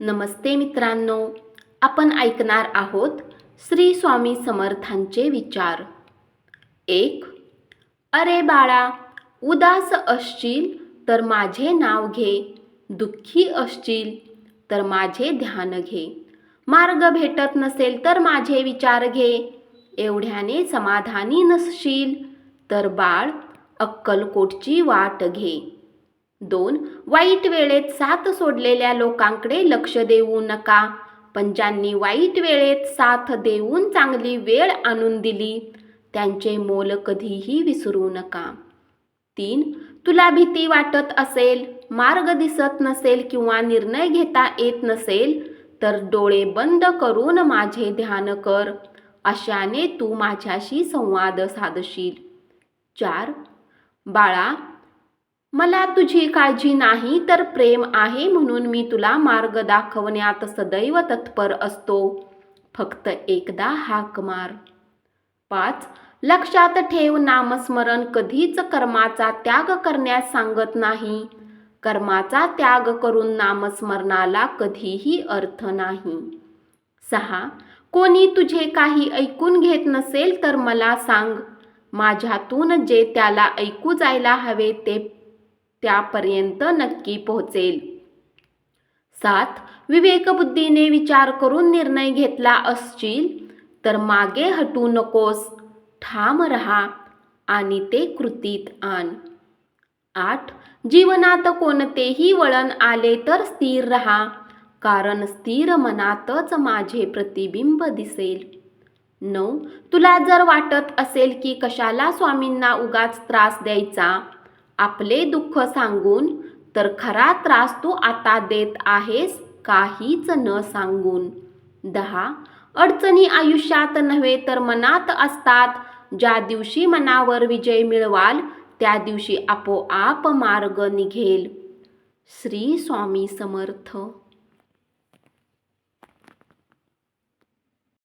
नमस्ते मित्रांनो आपण ऐकणार आहोत श्री स्वामी समर्थांचे विचार. एक अरे बाळा उदास असशील तर माझे नाव घे दुःखी असशील तर माझे ध्यान घे. मार्ग भेटत नसेल तर माझे विचार घे एवढ्याने समाधानी नसशील तर बाळ अक्कलकोटची वाट घे. दोन वाईट वेळेत साथ सोडलेल्या लोकांकडे लक्ष देऊ नका. पण ज्यांनी वाईट वेळेत साथ देऊन चांगली वेळ आणून दिली. त्यांचे मोल कधीही विसरू नका. तीन तुला भीती वाटत असेल मार्ग दिसत नसेल किंवा निर्णय घेता येत नसेल तर डोळे बंद करून माझे ध्यान कर. अशाने तू माझ्याशी संवाद साधशील. चार बाळा मला तुझी काळजी नाही तर प्रेम आहे म्हणून मी तुला मार्ग दाखवण्यात सदैव तत्पर असतो. फक्त एकदा हाक मार. पाच लक्षात ठेव नामस्मरण कधीच कर्माचा त्याग करण्यास सांगत नाही. कर्माचा त्याग करून नामस्मरणाला कधीही अर्थ नाही. सहा कोणी तुझे काही ऐकून घेत नसेल तर मला सांग. माझ्यातून जे त्याला ऐकू जायला हवे ते त्यापर्यंत नक्की पोहोचेल. सात विवेकबुद्धीने विचार करून निर्णय घेतला असशील तर मागे हटू नकोस. ठाम रहा आणि ते कृतीत आण. आठ जीवनात कोणतेही वळण आले तर स्थिर रहा कारण स्थिर मनातच माझे प्रतिबिंब दिसेल. नऊ तुला जर वाटत असेल की कशाला स्वामींना उगाच त्रास द्यायचा आपले दुःख सांगून तर खरा त्रास तू आता देत आहेस काहीच न सांगून. दहा अडचणी आयुष्यात नव्हे तर मनात असतात. ज्या दिवशी मनावर विजय मिळवाल त्या दिवशी आपोआप मार्ग निघेल. श्री स्वामी समर्थ.